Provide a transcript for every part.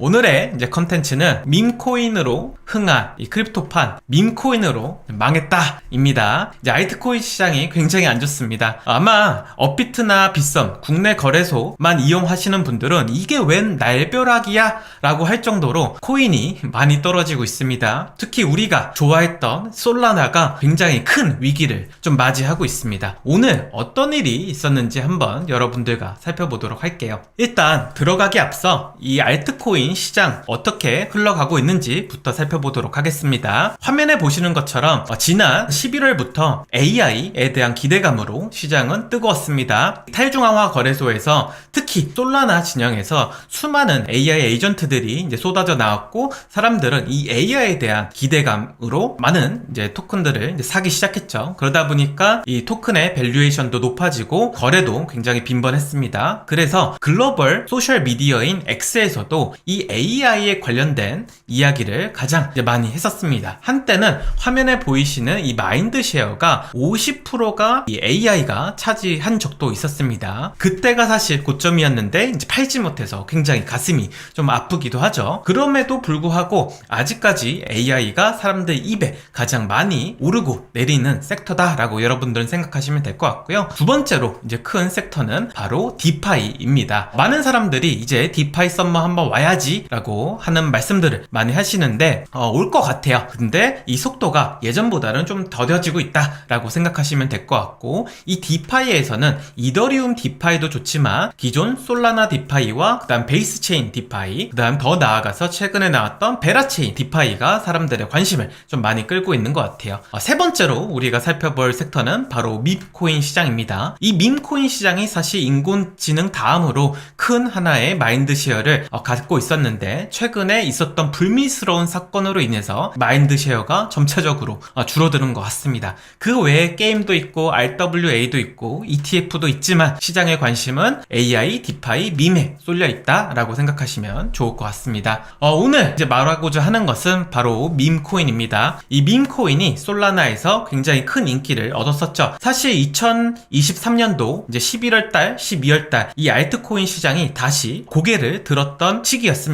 오늘의 이제 컨텐츠는 밈코인으로 흥한 이 크립토판 밈코인으로 망했다 입니다. 이제 알트코인 시장이 굉장히 안 좋습니다. 아마 업비트나 빗썸 국내 거래소만 이용하시는 분들은 이게 웬 날벼락이야 라고 할 정도로 코인이 많이 떨어지고 있습니다. 특히 우리가 좋아했던 솔라나가 굉장히 큰 위기를 좀 맞이하고 있습니다. 오늘 어떤 일이 있었는지 한번 여러분들과 살펴보도록 할게요. 일단 들어가기 앞서 이 알트코인 시장 어떻게 흘러가고 있는지부터 살펴보도록 하겠습니다. 화면에 보시는 것처럼 어, 지난 11월부터 AI에 대한 기대감으로 시장은 뜨거웠습니다. 탈중앙화 거래소에서 특히 솔라나 진영에서 수많은 AI 에이전트들이 이제 쏟아져 나왔고 사람들은 이 AI에 대한 기대감으로 많은 이제 토큰들을 이제 사기 시작했죠. 그러다 보니까 이 토큰의 밸류에이션도 높아지고 거래도 굉장히 빈번했습니다. 그래서 글로벌 소셜 미디어인 X에서도 이 AI에 관련된 이야기를 가장 많이 했었습니다. 한때는 화면에 보이시는 이 마인드 쉐어가 50%가 이 AI가 차지한 적도 있었습니다. 그때가 사실 고점이었는데 이제 팔지 못해서 굉장히 가슴이 좀 아프기도 하죠. 그럼에도 불구하고 아직까지 AI가 사람들 입에 가장 많이 오르고 내리는 섹터다라고 여러분들은 생각하시면 될 것 같고요. 두 번째로 이제 큰 섹터는 바로 디파이입니다. 많은 사람들이 이제 디파이 썸머 한번 와야지 라고 하는 말씀들을 많이 하시는데 올것 같아요. 근데 이 속도가 예전보다는 좀 더뎌지고 있다라고 생각하시면 될 것 같고 이 디파이에서는 이더리움 디파이도 좋지만 기존 솔라나 디파이와 그다음 베이스 체인 디파이 그다음 더 나아가서 최근에 나왔던 베라 체인 디파이가 사람들의 관심을 좀 많이 끌고 있는 것 같아요. 어, 세 번째로 우리가 살펴볼 섹터는 바로 밈코인 시장입니다. 이 밈코인 시장이 사실 인공지능 다음으로 큰 하나의 마인드 쉐어를 어, 갖고 있었는데 최근에 있었던 불미스러운 사건으로 인해서 마인드 쉐어가 점차적으로 어, 줄어드는 것 같습니다. 그 외에 게임도 있고 RWA도 있고 ETF도 있지만 시장의 관심은 AI, 디파이, 밈에 쏠려 있다라고 생각하시면 좋을 것 같습니다. 어, 오늘 이제 말하고자 하는 것은 바로 밈코인입니다. 이 밈코인이 솔라나에서 굉장히 큰 인기를 얻었었죠. 사실 2023년도 이제 11월 달, 12월 달 이 알트코인 시장이 다시 고개를 들었던 시기였습니다.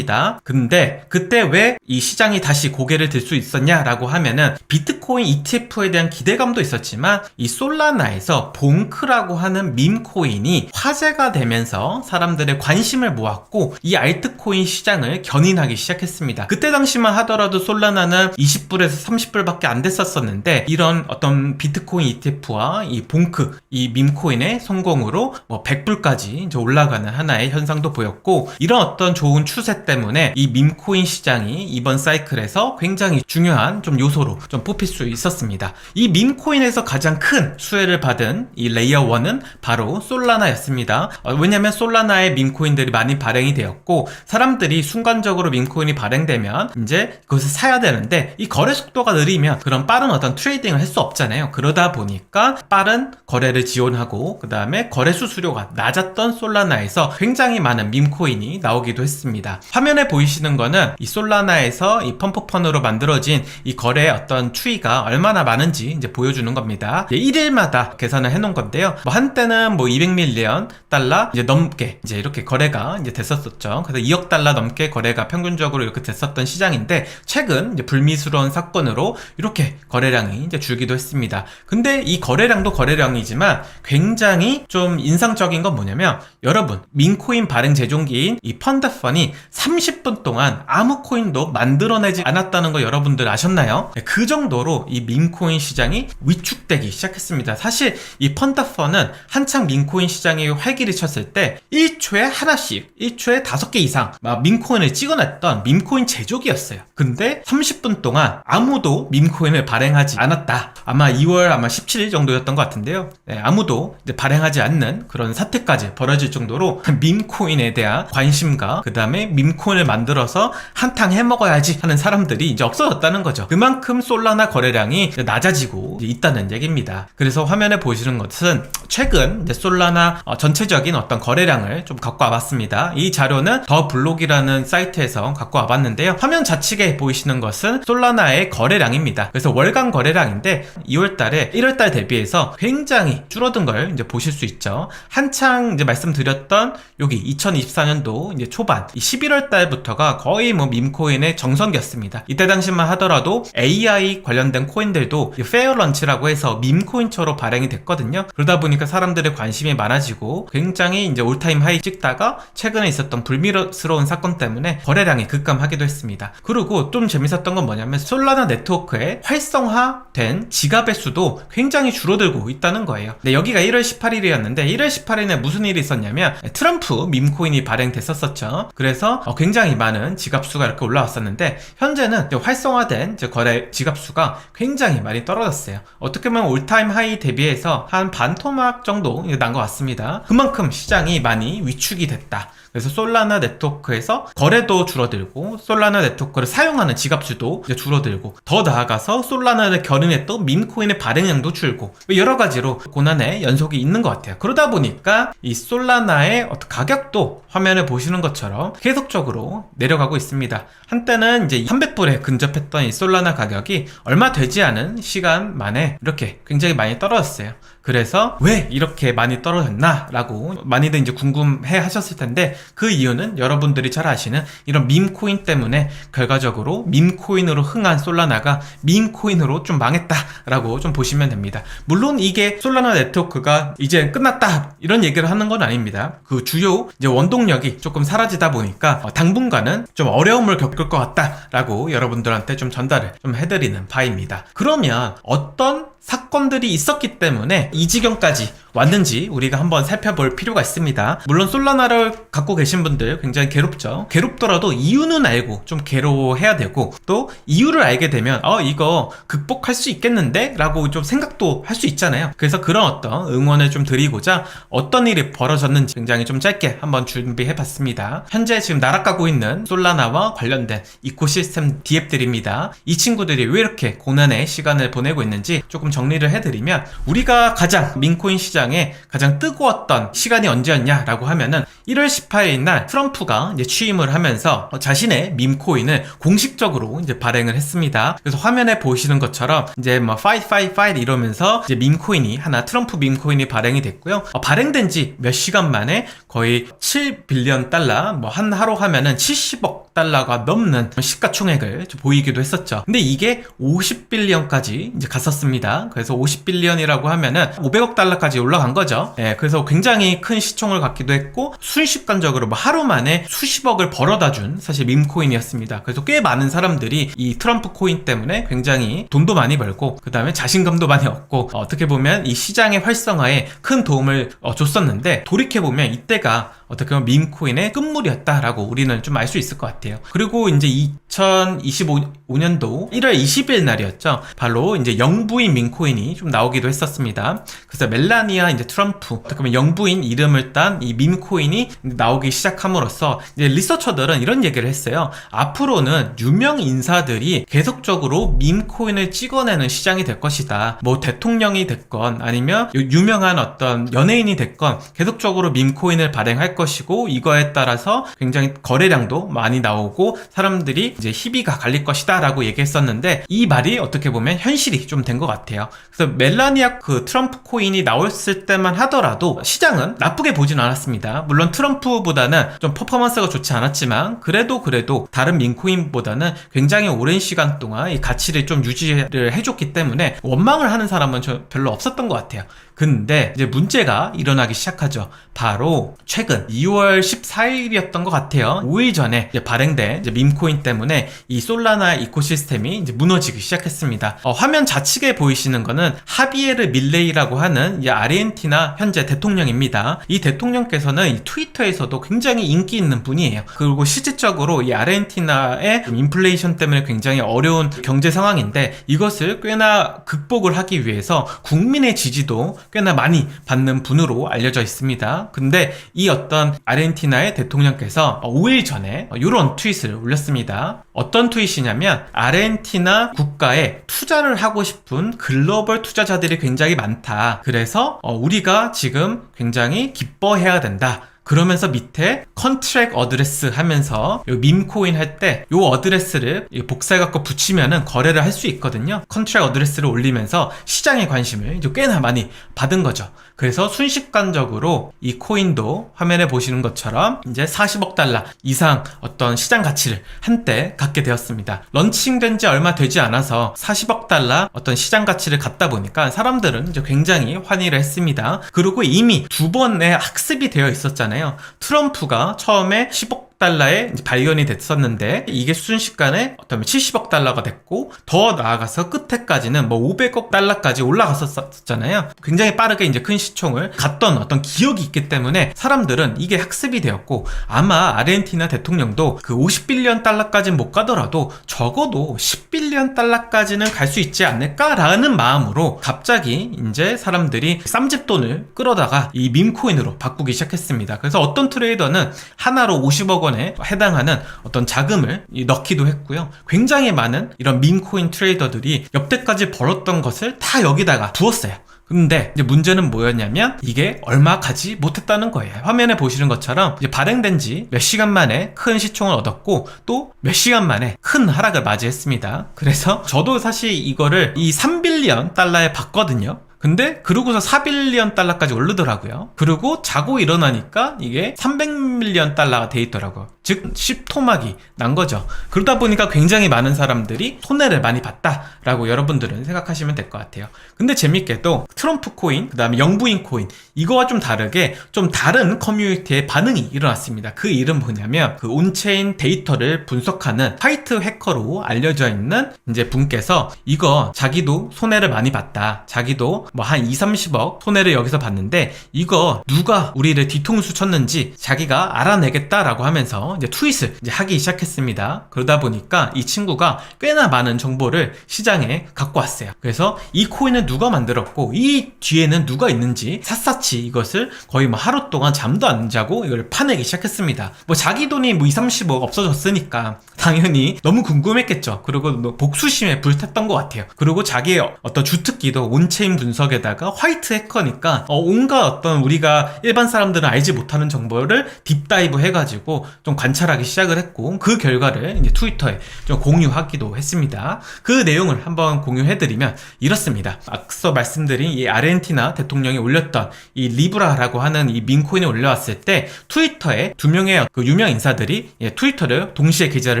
근데 그때 왜 이 시장이 다시 고개를 들 수 있었냐라고 하면은 비트코인 ETF에 대한 기대감도 있었지만 이 솔라나에서 봉크라고 하는 밈코인이 화제가 되면서 사람들의 관심을 모았고 이 알트코인 시장을 견인하기 시작했습니다. 그때 당시만 하더라도 솔라나는 20불에서 30불밖에 안 됐었었는데 이런 어떤 비트코인 ETF와 이 봉크 이 밈코인의 성공으로 뭐 100불까지 이제 올라가는 하나의 현상도 보였고 이런 어떤 좋은 추세 때문에 이 밈코인 시장이 이번 사이클에서 굉장히 중요한 좀 요소로 좀 뽑힐 수 있었습니다. 이 밈코인에서 가장 큰 수혜를 받은 이 레이어 1은 바로 솔라나였습니다. 어, 왜냐면 솔라나의 밈코인들이 많이 발행이 되었고 사람들이 순간적으로 밈코인이 발행되면 이제 그것을 사야 되는데 이 거래 속도가 느리면 그런 빠른 어떤 트레이딩을 할 수 없잖아요. 그러다 보니까 빠른 거래를 지원하고 그 다음에 거래 수수료가 낮았던 솔라나에서 굉장히 많은 밈코인이 나오기도 했습니다. 화면에 보이시는 거는 이 솔라나에서 이 펌프펀으로 만들어진 이 거래의 어떤 추이가 얼마나 많은지 이제 보여주는 겁니다. 이제 1일마다 계산을 해놓은 건데요. 뭐 한때는 뭐 200밀리언 달러 이제 넘게 이제 이렇게 거래가 이제 됐었었죠. 그래서 2억 달러 넘게 거래가 평균적으로 이렇게 됐었던 시장인데 최근 불미스러운 사건으로 이렇게 거래량이 이제 줄기도 했습니다. 근데 이 거래량도 거래량이지만 굉장히 좀 인상적인 건 뭐냐면 여러분 민코인 발행 제종기인 이 펀드펀이 30분 동안 아무 코인도 만들어내지 않았다는 거 여러분들 아셨나요? 네, 그 정도로 이 민코인 시장이 위축되기 시작했습니다. 사실 이 펀드펀은 한창 민코인 시장이 활기를 쳤을 때 1초에 하나씩 1초에 5개 이상 막 민코인을 찍어냈던 민코인 제조기였어요. 근데 30분 동안 아무도 민코인을 발행하지 않았다. 아마 2월 아마 17일 정도였던 것 같은데요. 네, 아무도 발행하지 않는 그런 사태까지 벌어질 정도로 밈코인에 대한 관심과 그 다음에 밈코인을 만들어서 한탕 해먹어야지 하는 사람들이 이제 없어졌다는 거죠. 그만큼 솔라나 거래량이 낮아지고 있다는 얘기입니다. 그래서 화면에 보시는 것은 최근 솔라나 어, 전체적인 어떤 거래량을 좀 갖고 와봤습니다. 이 자료는 더 블록이라는 사이트에서 갖고 와봤는데요. 화면 좌측에 보이시는 것은 솔라나의 거래량입니다. 그래서 월간 거래량인데 2월 달에 1월 달 대비해서 굉장히 줄어든 걸 이제 보실 수 있죠. 한창 이제 말씀드렸던 여기 2024년도 이제 초반 11월 11월 달부터가 거의 뭐 밈코인의 정성기였습니다. 이때 당시만 하더라도 AI 관련된 코인들도 이 페어 런치라고 해서 밈코인처럼 발행이 됐거든요. 그러다 보니까 사람들의 관심이 많아지고 굉장히 이제 올타임 하이 찍다가 최근에 있었던 불미스러운 사건 때문에 거래량이 급감하기도 했습니다. 그리고 좀 재밌었던 건 뭐냐면 솔라나 네트워크의 활성화된 지갑의 수도 굉장히 줄어들고 있다는 거예요. 네, 여기가 1월 18일이었는데 1월 18일에 무슨 일이 있었냐면 트럼프 밈코인이 발행됐었었죠. 그래서 어, 굉장히 많은 지갑 수가 이렇게 올라왔었는데 현재는 활성화된 거래 지갑 수가 굉장히 많이 떨어졌어요. 어떻게 보면 올타임 하이 대비해서 한 반토막 정도 난 것 같습니다. 그만큼 시장이 많이 위축이 됐다. 그래서 솔라나 네트워크에서 거래도 줄어들고 솔라나 네트워크를 사용하는 지갑 수도 이제 줄어들고 더 나아가서 솔라나를 겨lun했던 밈코인의 발행량도 줄고 여러 가지로 고난의 연속이 있는 것 같아요. 그러다 보니까 이 솔라나의 어떤 가격도 화면에 보시는 것처럼 계속적으로 내려가고 있습니다. 한때는 이제 300불에 근접했던 이 솔라나 가격이 얼마 되지 않은 시간 만에 이렇게 굉장히 많이 떨어졌어요. 그래서 왜 이렇게 많이 떨어졌나? 라고 많이들 이제 궁금해 하셨을 텐데 그 이유는 여러분들이 잘 아시는 이런 밈코인 때문에 결과적으로 밈코인으로 흥한 솔라나가 밈코인으로 좀 망했다 라고 좀 보시면 됩니다. 물론 이게 솔라나 네트워크가 이제 끝났다 이런 얘기를 하는 건 아닙니다. 그 주요 이제 원동력이 조금 사라지다 보니까 어, 당분간은 좀 어려움을 겪을 것 같다 라고 여러분들한테 좀 전달을 좀 해드리는 바입니다. 그러면 어떤 사건들이 있었기 때문에 이 지경까지 왔는지 우리가 한번 살펴볼 필요가 있습니다. 물론 솔라나를 갖고 계신 분들 굉장히 괴롭죠. 괴롭더라도 이유는 알고 좀 괴로워해야 되고 또 이유를 알게 되면 어 이거 극복할 수 있겠는데? 라고 좀 생각도 할 수 있잖아요. 그래서 그런 어떤 응원을 좀 드리고자 어떤 일이 벌어졌는지 굉장히 좀 짧게 한번 준비해 봤습니다. 현재 지금 날아가고 있는 솔라나와 관련된 이코시스템 디앱들입니다. 이 친구들이 왜 이렇게 고난의 시간을 보내고 있는지 조금 정리를 해드리면 우리가 가장 민코인 시장에 가장 뜨거웠던 시간이 언제였냐라고 하면은 1월 18일 날 트럼프가 이제 취임을 하면서 자신의 밈코인을 공식적으로 이제 발행을 했습니다. 그래서 화면에 보시는 것처럼 이제 뭐 fight fight fight 이러면서 이제 밈코인이 하나 트럼프 밈코인이 발행이 됐고요. 어, 발행된 지 몇 시간 만에 거의 7빌리언 달러 뭐 한 하루 하면은 70억 달러가 넘는 시가총액을 좀 보이기도 했었죠. 근데 이게 50빌리언까지 이제 갔었습니다. 그래서 50빌리언이라고 하면은 500억 달러까지 올라간 거죠. 예, 그래서 굉장히 큰 시총을 갖기도 했고 순식간적으로 뭐 하루 만에 수십억을 벌어다 준 사실 밈코인이었습니다. 그래서 꽤 많은 사람들이 이 트럼프 코인 때문에 굉장히 돈도 많이 벌고 그 다음에 자신감도 많이 얻고 어, 떻게 보면 이 시장의 활성화에 큰 도움을 어, 줬었는데 돌이켜 보면 이때가 어떻게 보면 밈코인의 끝물이었다라고 우리는 좀 알 수 있을 것 같아요. 그리고 이제 2025년도 1월 20일 날이었죠. 바로 이제 영부인 밈코인이 좀 나오기도 했었습니다. 그래서 멜라니아 이제 트럼프 어떻게 보면 영부인 이름을 딴 이 밈코인이 나오기 시작함으로써 이제 리서처들은 이런 얘기를 했어요. 앞으로는 유명 인사들이 계속적으로 밈코인을 찍어내는 시장이 될 것이다. 뭐 대통령이 됐건 아니면 유명한 어떤 연예인이 됐건 계속적으로 밈코인을 발행할 것이고 이거에 따라서 굉장히 거래량도 많이 나오고 사람들이 이제 희비가 갈릴 것이다 라고 얘기했었는데 이 말이 어떻게 보면 현실이 좀 된 것 같아요. 그래서 멜라니아 그 트럼프 코인이 나왔을 때만 하더라도 시장은 나쁘게 보진 않았습니다. 물론 트럼프보다는 좀 퍼포먼스가 좋지 않았지만 그래도 그래도 다른 민코인보다는 굉장히 오랜 시간 동안 이 가치를 좀 유지를 해줬기 때문에 원망을 하는 사람은 저 별로 없었던 것 같아요. 근데 이제 문제가 일어나기 시작하죠. 바로 최근 2월 14일이었던 것 같아요. 5일 전에 이제 발행된 이제 밈코인 때문에 이 솔라나 이코시스템이 이제 무너지기 시작했습니다. 어, 화면 좌측에 보이시는 거는 하비에르 밀레이라고 하는 이 아르헨티나 현재 대통령입니다. 이 대통령께서는 이 트위터에서도 굉장히 인기 있는 분이에요. 그리고 실질적으로 이 아르헨티나의 인플레이션 때문에 굉장히 어려운 경제 상황인데 이것을 꽤나 극복을 하기 위해서 국민의 지지도 꽤나 많이 받는 분으로 알려져 있습니다. 근데 이 어떤 아르헨티나의 대통령께서 5일 전에 이런 트윗을 올렸습니다. 어떤 트윗이냐면 아르헨티나 국가에 투자를 하고 싶은 글로벌 투자자들이 굉장히 많다. 그래서 어, 우리가 지금 굉장히 기뻐해야 된다. 그러면서 밑에 컨트랙 어드레스 하면서 요 밈코인 할 때 요 어드레스를 복사해 갖고 붙이면은 거래를 할 수 있거든요. 컨트랙 어드레스를 올리면서 시장의 관심을 이제 꽤나 많이 받은 거죠. 그래서 순식간적으로 이 코인도 화면에 보시는 것처럼 이제 40억 달러 이상 어떤 시장 가치를 한때 갖게 되었습니다. 런칭된 지 얼마 되지 않아서 40억 달러 어떤 시장 가치를 갖다 보니까 사람들은 이제 굉장히 환희를 했습니다. 그리고 이미 두 번의 학습이 되어 있었잖아요. 트럼프가 처음에 10억 달러에 발견이 됐었는데 이게 순식간에 어떤 70억 달러가 됐고 더 나아가서 끝에까지는 뭐 500억 달러까지 올라갔었잖아요. 굉장히 빠르게 이제 큰 시총을 갔던 어떤 기억이 있기 때문에 사람들은 이게 학습이 되었고 아마 아르헨티나 대통령도 그 50빌리언 달러까지는 못 가더라도 적어도 10빌리언 달러까지는 갈 수 있지 않을까라는 마음으로 갑자기 이제 사람들이 쌈짓돈을 끌어다가 이 밈코인으로 바꾸기 시작했습니다. 그래서 어떤 트레이더는 하나로 50억 원에 해당하는 어떤 자금을 넣기도 했고요. 굉장히 많은 이런 밈코인 트레이더들이 역대까지 벌었던 것을 다 여기다가 부었어요. 근데 문제는 뭐였냐면 이게 얼마 가지 못했다는 거예요. 화면에 보시는 것처럼 발행된 지 몇 시간 만에 큰 시총을 얻었고 또 몇 시간 만에 큰 하락을 맞이했습니다. 그래서 저도 사실 이거를 이 3빌리언 달러에 봤거든요. 근데 그러고서 4빌리언 달러까지 오르더라고요. 그리고 자고 일어나니까 이게 300밀리언 달러가 돼 있더라고요. 즉 10토막이 난 거죠. 그러다 보니까 굉장히 많은 사람들이 손해를 많이 봤다라고 여러분들은 생각하시면 될 것 같아요. 근데 재밌게도 트럼프 코인, 그 다음에 영부인 코인 이거와 좀 다르게 좀 다른 커뮤니티의 반응이 일어났습니다. 그 일은 뭐냐면 그 온체인 데이터를 분석하는 화이트 해커로 알려져 있는 이제 분께서 이거 자기도 손해를 많이 봤다. 자기도 뭐 한 2, 30억 손해를 여기서 봤는데 이거 누가 우리를 뒤통수 쳤는지 자기가 알아내겠다라고 하면서 이제 트윗을 이제 하기 시작했습니다. 그러다 보니까 이 친구가 꽤나 많은 정보를 시장에 갖고 왔어요. 그래서 이 코인은 누가 만들었고 이 뒤에는 누가 있는지 샅샅이 이것을 거의 뭐 하루 동안 잠도 안 자고 이걸 파내기 시작했습니다. 뭐 자기 돈이 뭐 2, 30억 없어졌으니까 당연히 너무 궁금했겠죠. 그리고 뭐 복수심에 불탔던 것 같아요. 그리고 자기의 어떤 주특기도 온체인 분석 에다가 화이트 해커니까 어, 온갖 어떤 우리가 일반 사람들은 알지 못하는 정보를 딥다이브 해가지고 좀 관찰하기 시작을 했고 그 결과를 이제 트위터에 좀 공유하기도 했습니다. 그 내용을 한번 공유해드리면 이렇습니다. 앞서 말씀드린 이 아르헨티나 대통령이 올렸던 이 리브라라고 하는 이 민코인을 올려왔을 때 트위터에 두 명의 그 유명 인사들이 예, 트위터를 동시에 게재를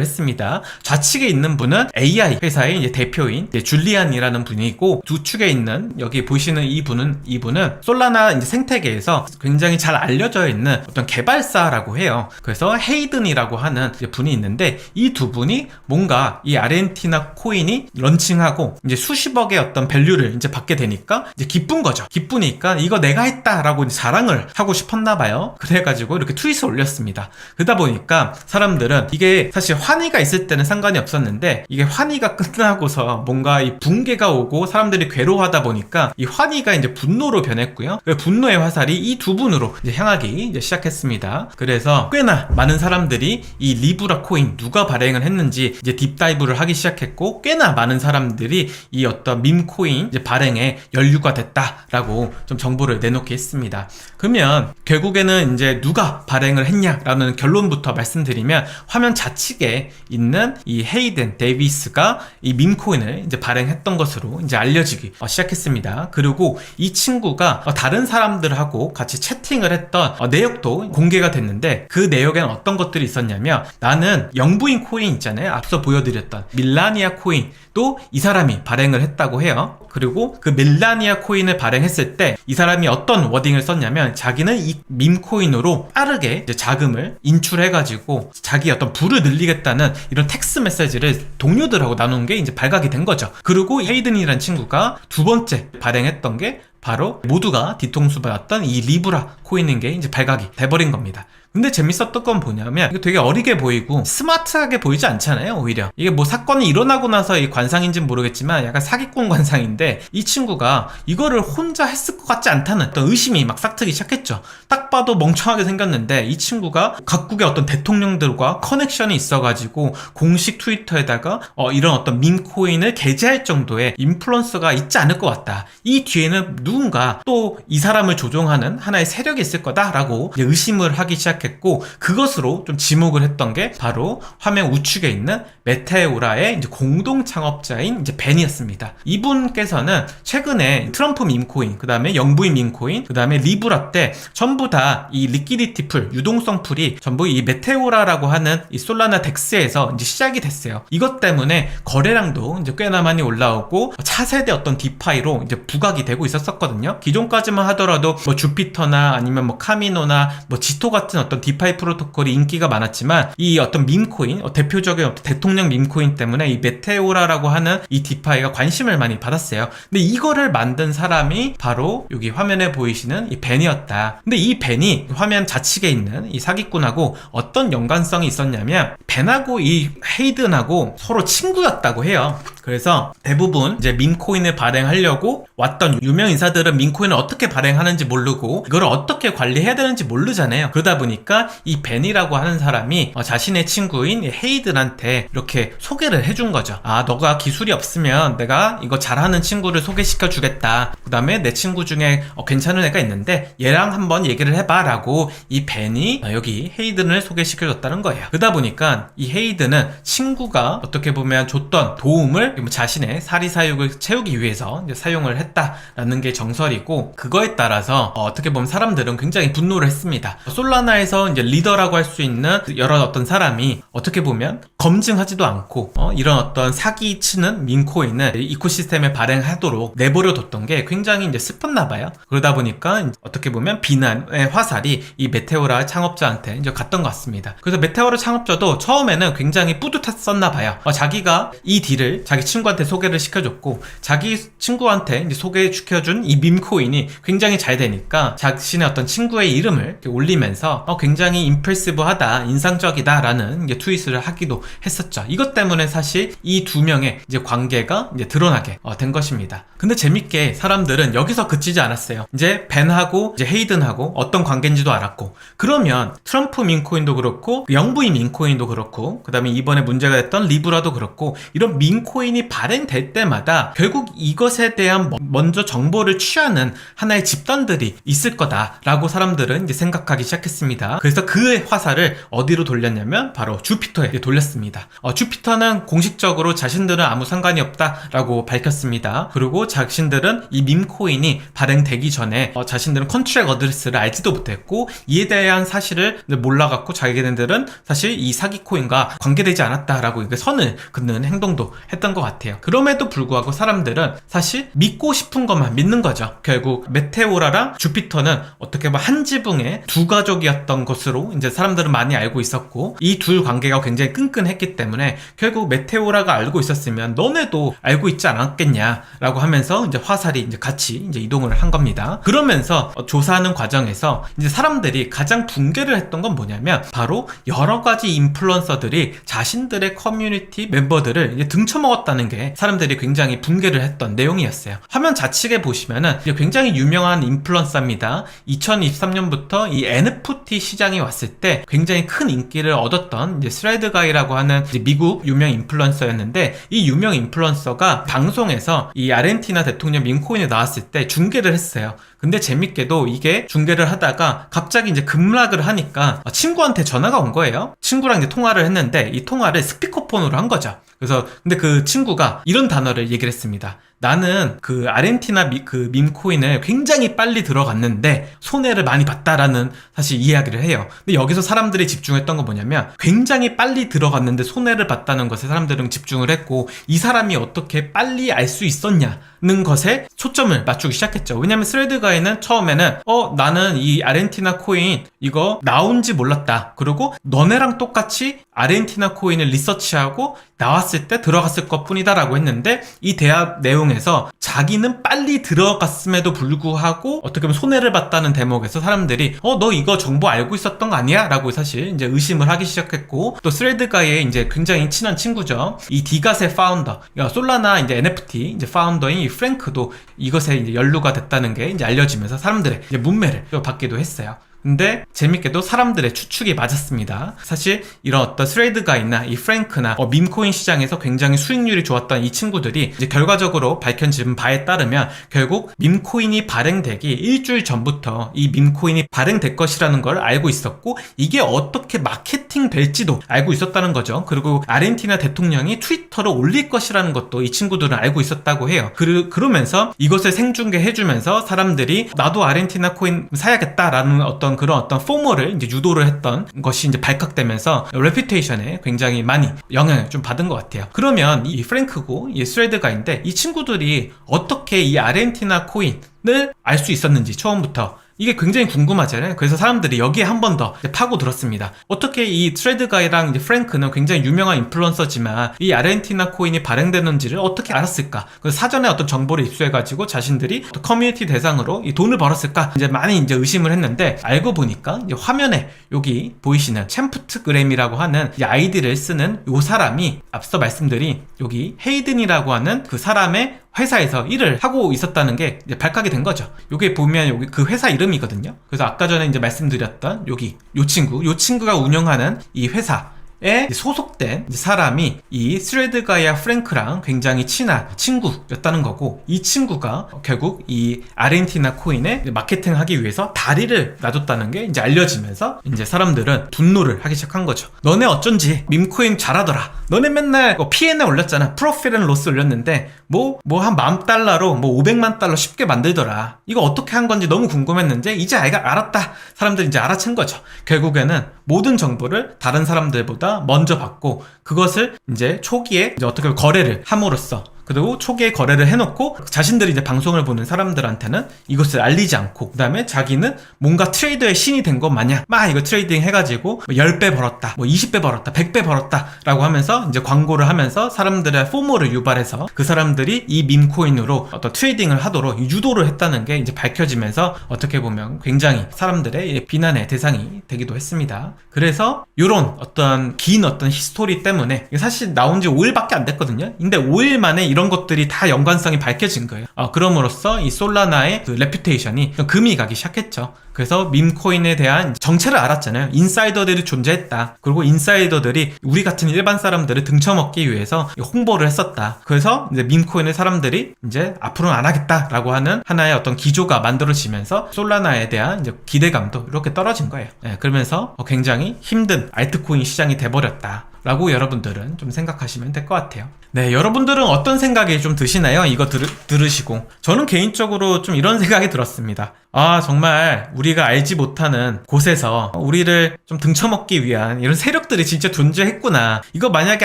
했습니다. 좌측에 있는 분은 AI 회사의 대표인 이제 줄리안이라는 분이고 우측에 있는 여기 보시는 이 분은 이분은 솔라나 이제 생태계에서 굉장히 잘 알려져 있는 어떤 개발사라고 해요. 그래서 헤이든이라고 하는 분이 있는데 이 두 분이 뭔가 이 아르헨티나 코인이 런칭하고 이제 수십억의 어떤 밸류를 이제 받게 되니까 이제 기쁜 거죠. 기쁘니까 이거 내가 했다라고 자랑을 하고 싶었나 봐요. 그래가지고 이렇게 트윗을 올렸습니다. 그러다 보니까 사람들은 이게 사실 환희가 있을 때는 상관이 없었는데 이게 환희가 끝나고서 뭔가 이 붕괴가 오고 사람들이 괴로워하다 보니까 이 환희가 이제 분노로 변했고요. 그 분노의 화살이 이 두 분으로 이제 향하기 이제 시작했습니다. 그래서 꽤나 많은 사람들이 이 리브라 코인 누가 발행을 했는지 이제 딥다이브를 하기 시작했고 꽤나 많은 사람들이 이 어떤 밈 코인 이제 발행에 연류가 됐다라고 좀 정보를 내놓게 했습니다. 그러면 결국에는 이제 누가 발행을 했냐라는 결론부터 말씀드리면 화면 좌측에 있는 이 헤이든 데이비스가 이 밈코인을 이제 발행했던 것으로 이제 알려지기 어, 시작했습니다. 그리고 이 친구가 어, 다른 사람들하고 같이 채팅을 했던 어, 내역도 공개가 됐는데 그 내역에는 어떤 것들이 있었냐면 나는 영부인 코인 있잖아요. 앞서 보여드렸던 밀라니아 코인 또 이 사람이 발행을 했다고 해요. 그리고 그 밀라니아 코인을 발행했을 때 이 사람이 어떤 워딩을 썼냐면 자기는 이 밈 코인으로 빠르게 이제 자금을 인출해가지고 자기 어떤 부를 늘리겠다는 이런 텍스 메시지를 동료들하고 나눈 게 이제 발각이 된 거죠. 그리고 헤이든이라는 친구가 두 번째 발행했던 게 바로 모두가 뒤통수 받았던 이 리브라 코인인 게 이제 발각이 돼버린 겁니다. 근데 재밌었던 건 뭐냐면 이거 되게 어리게 보이고 스마트하게 보이지 않잖아요 오히려. 이게 뭐 사건이 일어나고 나서 이 관상인지는 모르겠지만 약간 사기꾼 관상인데 이 친구가 이거를 혼자 했을 것 같지 않다는 어떤 의심이 막 싹트기 시작했죠. 딱 봐도 멍청하게 생겼는데 이 친구가 각국의 어떤 대통령들과 커넥션이 있어가지고 공식 트위터에다가 어, 이런 어떤 밈코인을 게재할 정도의 인플루언서가 있지 않을 것 같다. 이 뒤에는 누군가 또 이 사람을 조종하는 하나의 세력이 있을 거다라고 의심을 하기 시작 했고 그것으로 좀 지목을 했던 게 바로 화면 우측에 있는 메테오라의 이제 공동 창업자인 이제 벤이었습니다. 이분께서는 최근에 트럼프 밈코인, 그 다음에 영부인 밈코인, 그 다음에 리브라 때 전부 다 이 리퀴디티 풀, 유동성 풀이 전부 이 메테오라라고 하는 이 솔라나 덱스에서 이제 시작이 됐어요. 이것 때문에 거래량도 이제 꽤나 많이 올라오고 차세대 어떤 디파이로 이제 부각이 되고 있었었거든요. 기존까지만 하더라도 뭐 주피터나 아니면 뭐 카미노나 뭐 지토 같은 어떤 디파이 프로토콜이 인기가 많았지만 이 어떤 밈코인, 어, 대표적인 어떤 대통령 밈코인 때문에 이 메테오라라고 하는 이 디파이가 관심을 많이 받았어요. 근데 이거를 만든 사람이 바로 여기 화면에 보이시는 이 벤이었다. 근데 이 벤이 화면 좌측에 있는 이 사기꾼하고 어떤 연관성이 있었냐면 벤하고 이 헤이든하고 서로 친구였다고 해요. 그래서 대부분 이제 밈코인을 발행하려고 왔던 유명 인사들은 밈코인을 어떻게 발행하는지 모르고 이걸 어떻게 관리해야 되는지 모르잖아요. 그러다 보니 까 이 벤이라고 하는 사람이 어, 자신의 친구인 이 헤이든한테 이렇게 소개를 해준 거죠. 아, 너가 기술이 없으면 내가 이거 잘하는 친구를 소개시켜 주겠다. 그 다음에 내 친구 중에 어, 괜찮은 애가 있는데 얘랑 한번 얘기를 해봐라고 이 벤이 어, 여기 헤이든을 소개시켜 줬다는 거예요. 그러다 보니까 이 헤이든은 친구가 어떻게 보면 줬던 도움을 뭐 자신의 사리사욕을 채우기 위해서 사용을 했다라는 게 정설이고 그거에 따라서 어, 떻게 보면 사람들은 굉장히 분노를 했습니다. 솔라나 에서 이제 리더라고 할 수 있는 여러 어떤 사람이 어떻게 보면 검증하지도 않고 어, 이런 어떤 사기 치는 민코인을 이코시스템에 발행하도록 내버려 뒀던 게 굉장히 이제 슬펐나 봐요. 그러다 보니까 어떻게 보면 비난의 화살이 이 메테오라 창업자한테 이제 갔던 것 같습니다. 그래서 메테오라 창업자도 처음에는 굉장히 뿌듯했었나 봐요. 어, 자기가 이 딜을 자기 친구한테 소개를 시켜줬고 자기 친구한테 이제 소개시켜준 이 밈코인이 굉장히 잘 되니까 자신의 어떤 친구의 이름을 올리면서 어, 굉장히 임프레시브하다, 인상적이다라는 트윗을 하기도 했었죠. 이것 때문에 사실 이 두 명의 이제 관계가 이제 드러나게 어, 된 것입니다. 근데 재밌게 사람들은 여기서 그치지 않았어요. 이제 벤하고 이제 헤이든하고 어떤 관계인지도 알았고 그러면 트럼프 민코인도 그렇고 영부인 민코인도 그렇고 그 다음에 이번에 문제가 됐던 리브라도 그렇고 이런 민코인이 발행될 때마다 결국 이것에 대한 뭐- 먼저 정보를 취하는 하나의 집단들이 있을 거다라고 사람들은 이제 생각하기 시작했습니다. 그래서 그의 화살을 어디로 돌렸냐면 바로 주피터에 돌렸습니다. 어, 주피터는 공식적으로 자신들은 아무 상관이 없다라고 밝혔습니다. 그리고 자신들은 이 밈코인이 발행되기 전에 어, 자신들은 컨트랙 어드레스를 알지도 못했고 이에 대한 사실을 몰라갖고 자기네들은 사실 이 사기 코인과 관계되지 않았다라고 이게 선을 긋는 행동도 했던 것 같아요. 그럼에도 불구하고 사람들은 사실 믿고 싶은 것만 믿는 거죠. 결국 메테오라랑 주피터는 어떻게 보면 한 지붕의 두 가족이었던 것으로 이제 사람들은 많이 알고 있었고 이 둘 관계가 굉장히 끈끈했기 때문에 결국 메테오라가 알고 있었으면 너네도 알고 있지 않았겠냐라고 하면서 이제 화살이 이제 같이 이제 이동을 한 겁니다. 그러면서 어, 조사하는 과정에서 이제 사람들이 가장 붕괴를 했던 건 뭐냐면 바로 여러 가지 인플루언서들이 자신들의 커뮤니티 멤버들을 이제 등쳐먹었다는 게 사람들이 굉장히 붕괴를 했던 내용이었어요. 화면 좌측에 보시면은 굉장히 유명한 인플루언서입니다. 2023년부터 이 NFT 시장이 왔을 때 굉장히 큰 인기를 얻었던 이제 스레드 가이라고 하는 미국 유명 인플루언서였는데 이 유명 인플루언서가 방송에서 이 아르헨티나 대통령 민코인에 나왔을 때 중계를 했어요. 근데 재밌게도 이게 중계를 하다가 갑자기 이제 급락을 하니까 친구한테 전화가 온 거예요. 친구랑 이제 통화를 했는데 이 통화를 스피커폰으로 한 거죠. 그래서 근데 그 친구가 이런 단어를 얘기를 했습니다. 나는 그 아르헨티나 미, 그 밈코인을 굉장히 빨리 들어갔는데 손해를 많이 봤다라는 사실 이야기를 해요. 근데 여기서 사람들이 집중했던 건 뭐냐면 굉장히 빨리 들어갔는데 손해를 봤다는 것에 사람들은 집중을 했고 이 사람이 어떻게 빨리 알 수 있었냐는 것에 초점을 맞추기 시작했죠. 왜냐면 스레드 스 레드가이는 처음에는 어 나는 이 아르헨티나 코인 이거 나온지 몰랐다. 그리고 너네랑 똑같이 아르헨티나 코인을 리서치하고 나왔을 때 들어갔을 것 뿐이다라고 했는데 이 대화 내용에서 자기는 빨리 들어갔음에도 불구하고 어떻게 보면 손해를 봤다는 대목에서 사람들이 어 너 이거 정보 알고 있었던 거 아니야? 라고 사실 이제 의심을 하기 시작했고 또 스레드가의 이제 굉장히 친한 친구죠. 이 디갓의 파운더, 솔라나 이제 NFT 이제 파운더인 이 프랭크도 이것에 이제 연루가 됐다는 게 이제 알려 지면서 사람들의 문매를 또 받기도 했어요. 근데 재밌게도 사람들의 추측이 맞았습니다. 사실 이런 어떤 스레이드가이나 이 프랭크나 어, 밈코인 시장에서 굉장히 수익률이 좋았던 이 친구들이 이제 결과적으로 밝혀진 바에 따르면 결국 밈코인이 발행되기 일주일 전부터 이 밈코인이 발행될 것이라는 걸 알고 있었고 이게 어떻게 마케팅 될지도 알고 있었다는 거죠. 그리고 아르헨티나 대통령이 트위터를 올릴 것이라는 것도 이 친구들은 알고 있었다고 해요. 그, 그러면서 이것을 생중계 해주면서 사람들이 나도 아르헨티나 코인 사야겠다라는 어떤 그런 어떤 포머를 이제 유도를 했던 것이 이제 발각되면서 레퓨테이션에 굉장히 많이 영향을 좀 받은 것 같아요. 그러면 이 프랭크고 이 스레드가인데 이 친구들이 어떻게 이 아르헨티나 코인 을 알 수 있었는지 처음부터 이게 굉장히 궁금하잖아요. 그래서 사람들이 여기에 한 번 더 파고 들었습니다. 어떻게 이 트레드가이랑 이제 프랭크는 굉장히 유명한 인플루언서지만 이 아르헨티나 코인이 발행되는지를 어떻게 알았을까? 그래서 사전에 어떤 정보를 입수해가지고 자신들이 또 커뮤니티 대상으로 이 돈을 벌었을까? 이제 많이 이제 의심을 했는데 알고 보니까 화면에 여기 보이시는 챔프트 그램이라고 하는 이 아이디를 쓰는 요 사람이 앞서 말씀드린 여기 헤이든이라고 하는 그 사람의 회사에서 일을 하고 있었다는 게 발각이 된 거죠. 여기 보면 여기 그 회사 이름이거든요. 그래서 아까 전에 이제 말씀드렸던 여기 요 친구, 요 친구가 운영하는 이 회사 에 소속된 사람이 이 스레드 가이아 프랭크랑 굉장히 친한 친구였다는 거고 이 친구가 결국 이 아르헨티나 코인에 마케팅하기 위해서 다리를 놔줬다는 게 이제 알려지면서 이제 사람들은 분노를 하기 시작한 거죠. 너네 어쩐지 밈코인 잘하더라. 너네 맨날 뭐 P&L 올렸잖아. 프로필 앤 로스 올렸는데 뭐 뭐 한 만 달러로 뭐 500만 달러 쉽게 만들더라. 이거 어떻게 한 건지 너무 궁금했는데 이제 아이가 알았다. 사람들이 이제 알아챈 거죠. 결국에는 모든 정보를 다른 사람들보다 먼저 받고 그것을 이제 초기에 이제 어떻게 거래를 함으로써 그리고 초기에 거래를 해놓고 자신들이 이제 방송을 보는 사람들한테는 이것을 알리지 않고 그 다음에 자기는 뭔가 트레이더의 신이 된 것 마냥 막 이거 트레이딩 해가지고 뭐 10배 벌었다 뭐 20배 벌었다 100배 벌었다 라고 하면서 이제 광고를 하면서 사람들의 포모를 유발해서 그 사람들이 이 밈코인으로 어떤 트레이딩을 하도록 유도를 했다는 게 이제 밝혀지면서 어떻게 보면 굉장히 사람들의 비난의 대상이 되기도 했습니다. 그래서 이런 어떤 긴 어떤 히스토리 때문에 사실 나온 지 5일밖에 안 됐거든요. 근데 5일 만에 이런 것들이 다 연관성이 밝혀진 거예요. 어, 그럼으로써 이 솔라나의 그 레퓨테이션이 금이 가기 시작했죠. 그래서 밈코인에 대한 정체를 알았잖아요. 인사이더들이 존재했다. 그리고 인사이더들이 우리 같은 일반 사람들을 등쳐먹기 위해서 홍보를 했었다. 그래서 이제 밈코인을 사람들이 이제 앞으로는 안 하겠다라고 하는 하나의 어떤 기조가 만들어지면서 솔라나에 대한 이제 기대감도 이렇게 떨어진 거예요. 네, 그러면서 굉장히 힘든 알트코인 시장이 돼버렸다. 라고 여러분들은 좀 생각하시면 될 것 같아요. 네, 여러분들은 어떤 생각이 좀 드시나요? 이거 들, 들으시고. 저는 개인적으로 좀 이런 생각이 들었습니다. 아, 정말 우리가 알지 못하는 곳에서 우리를 좀 등쳐먹기 위한 이런 세력들이 진짜 존재했구나. 이거 만약에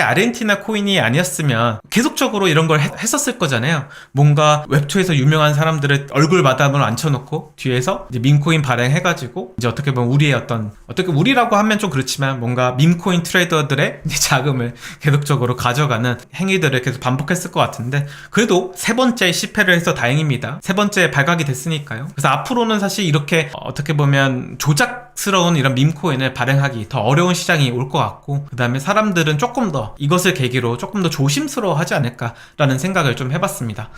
아르헨티나 코인이 아니었으면 계속적으로 이런 걸 했, 었을 거잖아요. 뭔가 웹2에서 유명한 사람들을 얼굴 마담으로 앉혀놓고 뒤에서 이제 밈코인 발행해가지고 이제 어떻게 보면 우리의 어떤, 어떻게 우리라고 하면 좀 그렇지만 뭔가 밈코인 트레이더들의 자금을 계속적으로 가져가는 행위들을 계속 반복했을 것 같은데 그래도 세 번째 실패를 해서 다행입니다. 세 번째 발각이 됐으니까요. 그래서 앞으로는 사실 이렇게 어떻게 보면 조작스러운 이런 밈코인을 발행하기 더 어려운 시장이 올 것 같고 그 다음에 사람들은 조금 더 이것을 계기로 조금 더 조심스러워 하지 않을까라는 생각을 좀 해봤습니다.